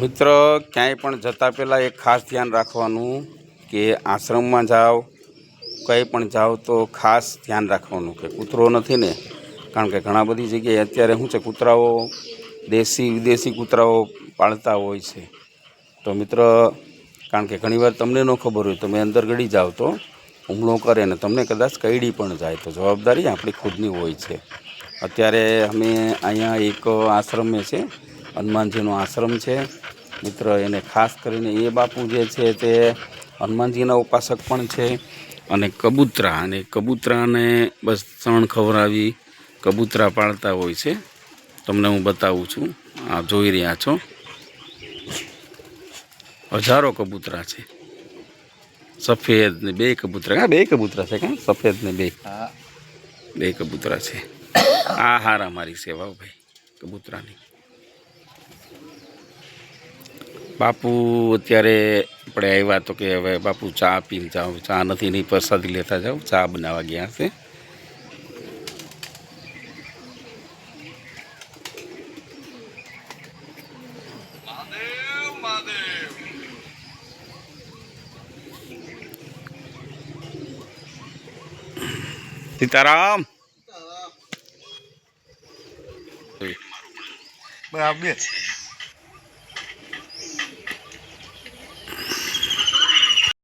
મિત્ર, ક્યાંય પણ જતાં પહેલાં એક ખાસ ધ્યાન રાખવાનું કે આશ્રમમાં જાઓ, કંઈ પણ જાઓ તો ખાસ ધ્યાન રાખવાનું કે કૂતરો નથી ને. કારણ કે ઘણા બધી જગ્યાએ અત્યારે શું છે, કૂતરાઓ દેશી, વિદેશી કૂતરાઓ પાળતા હોય છે. તો મિત્ર, કારણ કે ઘણીવાર તમને ન ખબર હોય, તમે અંદર ગળી જાઓ તો હુમલો કરે ને તમને કદાચ કઈડી પણ જાય. તો જવાબદારી આપણી ખુદની હોય છે. અત્યારે અમે અહીંયા એક આશ્રમે છે હનુમાનજીનો આશ્રમ છે. મિત્ર એને ખાસ કરીને એ બાપુ જે છે તે હનુમાનજીના ઉપાસક પણ છે અને કબૂતરા અને કબૂતરાને બસ ત્રણ ખવડાવી કબૂતરા પાળતા હોય છે. તમને હું બતાવું છું. આ જોઈ રહ્યા છો. હજારો કબૂતરા છે. સફેદ ને બે કબૂતરા. હા બે કબૂતરા છે કાં? સફેદ ને બે. બે કબૂતરા છે. આ હારા મારી સેવા ભાઈ કબૂતરાની. બાપુ અત્યારે આપણે આવ્યા તો કે હવે બાપુ ચા પીને જાઓ. ચા નથી, નહીં પ્રસાદી લેતા જાઓ. ચા બનાવવા ગયા છે. સીતારામ. બે